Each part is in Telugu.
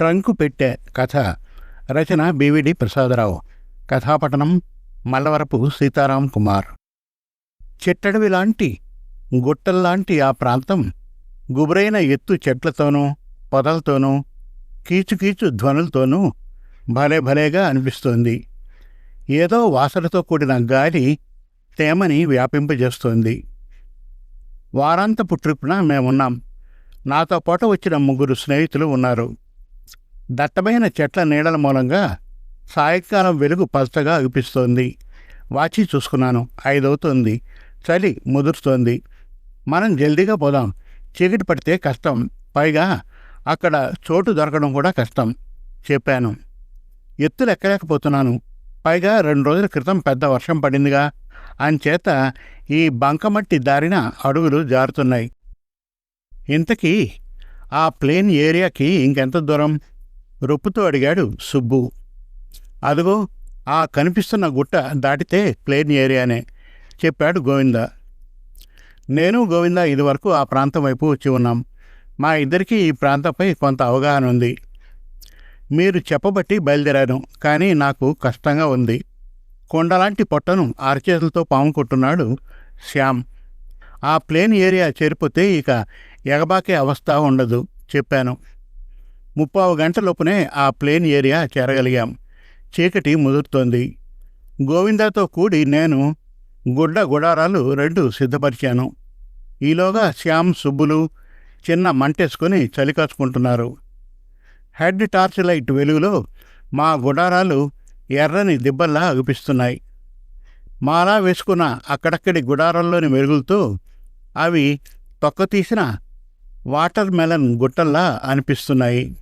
ట్రంకు పెట్టే కథ. రచన బివిడి ప్రసాదరావు. కథాపఠనం మల్లవరపు సీతారాం కుమార్. చెట్టడవిలాంటి గుట్టల్లాంటి ఆ ప్రాంతం గుబురైన ఎత్తు చెట్లతోనూ పొదలతోనూ కీచుకీచు ధ్వనులతోనూ భలే భలేగా అనిపిస్తోంది. ఏదో వాసనతో కూడిన గాలి తేమని వ్యాపింపజేస్తోంది. వారాంతపు ట్రిప్న మేమున్నాం. నాతో పాటు వచ్చిన ముగ్గురు స్నేహితులు ఉన్నారు. దట్టమైన చెట్ల నీడల మూలంగా సాయంకాలం వెలుగు పచ్చగా అనిపిస్తోంది వాచి చూసుకున్నాను. ఐదవుతోంది. చలి ముదురుతోంది. మనం జల్దీగా పోదాం. చీకటి పడితే కష్టం. పైగా అక్కడ చోటు దొరకడం కూడా కష్టం. చెప్పాను. ఎత్తులు ఎక్కలేకపోతున్నాను పైగా రెండు రోజుల క్రితం పెద్ద వర్షం పడిందిగా. అంచేత ఈ బంకమట్టి దారిన అడుగులు జారుతున్నాయి. ఇంతకీ ఆ ప్లేన్ ఏరియాకి ఇంకెంత దూరం? రొప్పుతో అడిగాడు సుబ్బు. అదిగో ఆ కనిపిస్తున్న గుట్ట దాటితే ప్లేన్ ఏరియానే చెప్పాడు గోవింద. నేను గోవింద ఇదివరకు ఆ ప్రాంతం వైపు వచ్చి ఉన్నాం. మా ఇద్దరికీ ఈ ప్రాంతంపై కొంత అవగాహన ఉంది. మీరు చెప్పబట్టి బయలుదేరాను కానీ నాకు కష్టంగా ఉంది. కొండలాంటి పొట్టను అరచేతులతో పాముకుంటున్నాడు శ్యామ్. ఆ ప్లేన్ ఏరియా చేరిపోతే ఇక ఎగబాకే అవస్థ ఉండదు చెప్పాను. ముప్పావు గంటలోపునే ఆ ప్లేన్ ఏరియా చేరగలిగాం. చీకటి ముదురుతోంది. గోవిందాతో కూడి నేను గుడ్డ గుడారాలు రెండు సిద్ధపరిచాను. ఈలోగా శ్యామ్ సుబ్బులు చిన్న మంటేసుకుని చలికాచుకుంటున్నారు హెడ్ టార్చ్ లైట్ వెలుగులో మా గుడారాలు ఎర్రని దిబ్బల్లా అగుపిస్తున్నాయి. మాలా వేసుకున్న అక్కడక్కడి గుడారాల్లోని మెరుగులతో అవి తొక్కతీసిన వాటర్ మెలన్ గుట్టల్లా అనిపిస్తున్నాయి.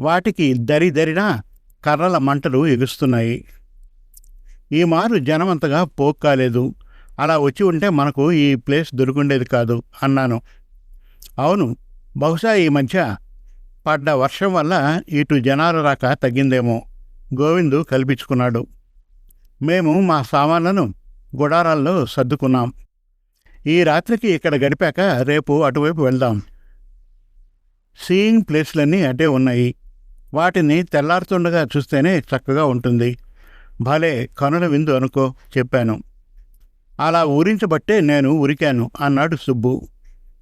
వాటికి దరి దరిన కర్రల మంటలు ఎగుస్తున్నాయి ఈ మారు జనమంతగా పోక్ కాలేదు. అలా వచ్చి ఉంటే మనకు ఈ ప్లేస్ దొరుకుండేది కాదు అన్నాను. అవును బహుశా ఈ మధ్య పడ్డ వర్షం వల్ల ఇటు జనాల రాక తగ్గిందేమో. గోవిందు కల్పించుకున్నాడు. మేము మా సామాన్లను గుడారాల్లో సర్దుకున్నాం. ఈ రాత్రికి ఇక్కడ గడిపాక రేపు అటువైపు వెళ్దాం. సీయింగ్ ప్లేస్లన్నీ అటే ఉన్నాయి. వాటిని తెల్లారుతుండగా చూస్తేనే చక్కగా ఉంటుంది. భలే కనుల విందు అనుకో చెప్పాను. అలా ఊరించబట్టే నేను ఉరికాను అన్నాడు సుబ్బు.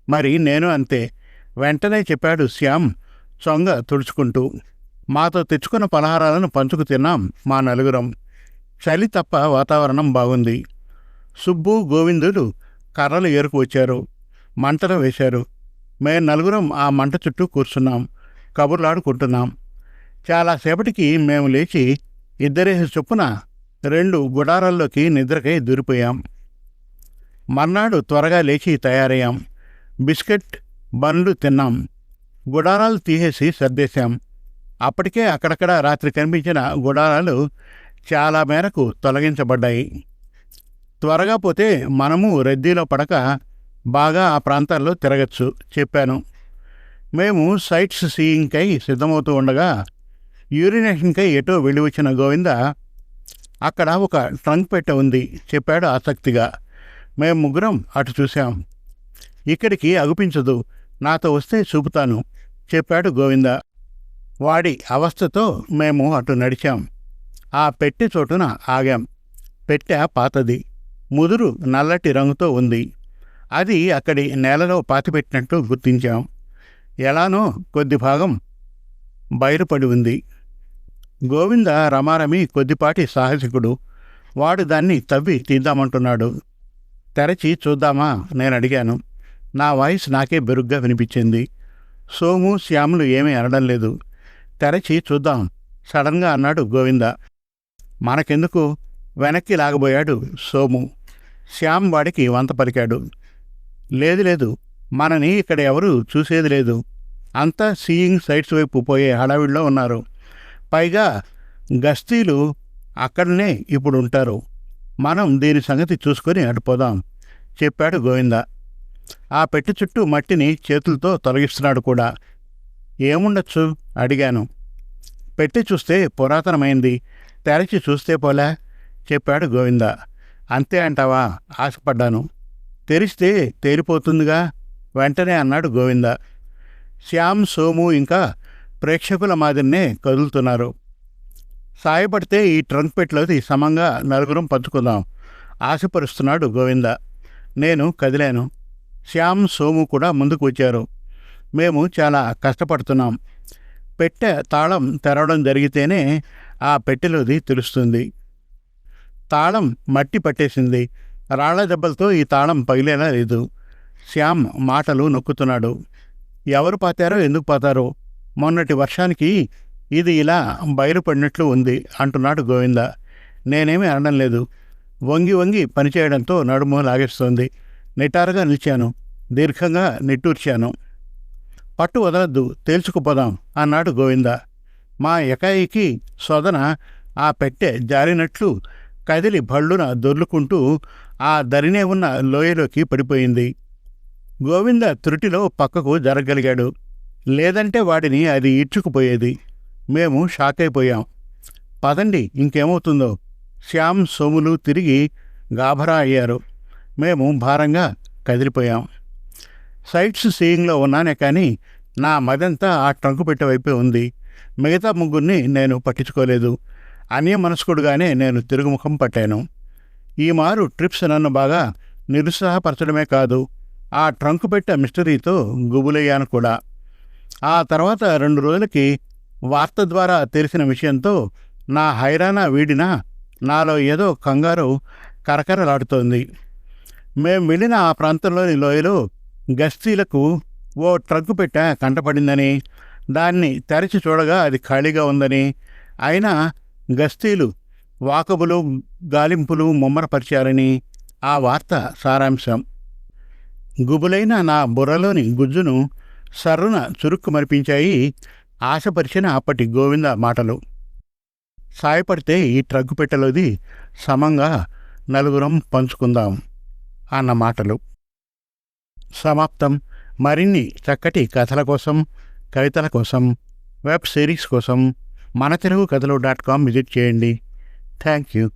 మరి నేను అంతే. వెంటనే చెప్పాడు శ్యామ్ చొంగ తుడుచుకుంటూ. మాతో తెచ్చుకున్న పలహారాలను పంచుకు తిన్నాం మా నలుగురం. చలి తప్ప వాతావరణం బాగుంది. సుబ్బు గోవిందుడు కర్రలు ఏరుకు వచ్చారు. మంటలు వేశారు. మేము నలుగురం ఆ మంట చుట్టూ కూర్చున్నాం. కబుర్లాడుకుంటున్నాం. చాలాసేపటికి మేము లేచి ఇద్దరేసి చొప్పున రెండు గుడారాల్లోకి నిద్రకై దూరిపోయాం. మర్నాడు త్వరగా లేచి తయారయ్యాం. బిస్కెట్ బన్లు తిన్నాం. గుడారాలు తీసేసి సర్దేశాం. అప్పటికే అక్కడక్కడ రాత్రి కనిపించిన గుడారాలు చాలా మేరకు తొలగించబడ్డాయి. త్వరగా పోతే మనము రద్దీలో పడక బాగా ఆ ప్రాంతాల్లో తిరగచ్చు చెప్పాను. మేము సైట్స్ సీయింగ్కై సిద్ధమవుతూ ఉండగా యూరినేషన్కై ఎటో వెళ్ళి వచ్చిన గోవింద అక్కడ ఒక ట్రంక్ పెట్ట ఉంది చెప్పాడు ఆసక్తిగా. మేము ముగ్గురం అటు చూశాం. ఇక్కడికి అగుపించదు నాతో వస్తే చూపుతాను చెప్పాడు గోవింద. వాడి అవస్థతో మేము అటు నడిచాం. ఆ పెట్టె చోటున ఆగాం. పెట్టె పాతది ముదురు నల్లటి రంగుతో ఉంది. అది అక్కడి నేలలో పాతిపెట్టినట్టు గుర్తించాం. ఎలానో కొద్ది భాగం బయలుపడి ఉంది. గోవింద రమారమి కొద్దిపాటి సాహసికుడు. వాడు దాన్ని తవ్వి తీద్దామంటున్నాడు. తెరచి చూద్దామా? నేను అడిగాను. నా వాయిస్ నాకే బెరుగ్గా వినిపించింది. సోము శ్యాములు ఏమీ అనడం లేదు. తెరచి చూద్దాం. సడన్గా అన్నాడు గోవింద. మనకెందుకు? వెనక్కి లాగబోయాడు సోము. శ్యామ్ వాడికి వంత పలికాడు. లేదు లేదు మనని ఇక్కడ ఎవరు చూసేది లేదు. అంతా సీయింగ్ సైట్స్ వైపు పోయే హడావిడిలో ఉన్నారు. పైగా గస్తీలు అక్కడనే ఇప్పుడు ఉంటారు మనం దీని సంగతి చూసుకొని అడిపోదాం చెప్పాడు గోవింద. ఆ పెట్టి చుట్టూ మట్టిని చేతులతో తొలగిస్తున్నాడు కూడా. ఏముండొచ్చు? అడిగాను. పెట్టి చూస్తే పురాతనమైంది. తెరచి చూస్తే పోలే చెప్పాడు గోవింద. అంతే అంటావా? ఆశపడ్డాను. తెరిస్తే తేలిపోతుందిగా? వెంటనే అన్నాడు గోవింద. శ్యామ్ సోము ఇంకా ప్రేక్షకుల మాదిరినే కదులుతున్నారు. సాయపడితే ఈ ట్రంక్ పెట్టలోది సమంగా నలుగురం పంచుకుందాం. ఆశపరుస్తున్నాడు గోవింద. నేను కదిలాను. శ్యామ్ సోము కూడా ముందుకు వచ్చారు. మేము చాలా కష్టపడుతున్నాం. పెట్టె తాళం తెరవడం జరిగితేనే ఆ పెట్టెలోది తెలుస్తుంది. తాళం మట్టి పట్టేసింది. రాళ్ళ దెబ్బలతో ఈ తాళం పగిలేలా లేదు. శ్యామ్ మాటలు నొక్కుతున్నాడు. ఎవరు పాతారో ఎందుకు పాతారో? మొన్నటి వర్షానికి ఇది ఇలా బయలుపడినట్లు ఉంది అంటున్నాడు గోవింద. నేనేమీ అనడం లేదు. వంగి వంగి పనిచేయడంతో నడుము లాగేస్తోంది. నిటారుగా నిలిచాను. దీర్ఘంగా నిట్టూర్చాను. పట్టు వదలద్దు తేల్చుకుపోదాం అన్నాడు గోవింద. మా ఎకాయికి సొదన ఆ పెట్టె జారినట్లు కదిలి భళ్ళున దొర్లుకుంటూ ఆ దరినే ఉన్న లోయలోకి పడిపోయింది. గోవింద త్రుటిలో పక్కకు జరగగలిగాడు. లేదంటే వాడిని అది ఈడ్చుకుపోయేది మేము షాక్ అయిపోయాం పదండి ఇంకేమవుతుందో. శ్యామ్ సోములు తిరిగి గాభరా అయ్యారు. మేము భారంగా కదిలిపోయాం. సైట్స్ సీయింగ్లో ఉన్నానే కానీ నా మదంతా ఆ ట్రంకు పెట్టే వైపే ఉంది. మిగతా ముగ్గురిని నేను పట్టించుకోలేదు. అన్యమనస్కుడుగానే నేను తిరుగుముఖం పట్టాను. ఈ మారు ట్రిప్స్ నన్ను బాగా నిరుత్సాహపరచడమే కాదు ఆ ట్రంకు పెట్ట మిస్టరీతో గుబులయ్యాను కూడా. ఆ తర్వాత రెండు రోజులకి వార్త ద్వారా తెలిసిన విషయంతో నా హైరానా వీడినా నాలో ఏదో కంగారు కరకరలాడుతోంది. మేం వెళ్ళిన ఆ ప్రాంతంలోని లోయలో గస్తీలకు ఓ ట్రక్కు పెట్ట కంటపడిందని దాన్ని తెరచి చూడగా అది ఖాళీగా ఉందని అయినా గస్తీలు వాకబులు గాలింపులు ముమ్మరపరిచారని ఆ వార్త సారాంశం. గుబులైన నా బుర్రలోని గుజ్జును సర్రున చురుక్కు మరిపించాయి. ఆశపరిచిన అప్పటి గోవింద మాటలు. సాయపడితే ఈ ట్రగ్గు పెట్టలోది సమంగా నలుగురం పంచుకుందాం అన్న మాటలు. సమాప్తం. మరిన్ని చక్కటి కథల కోసం కవితల కోసం వెబ్ సిరీస్ కోసం మన తెలుగు కథలు డాట్ కామ్ విజిట్ చేయండి. Thank you.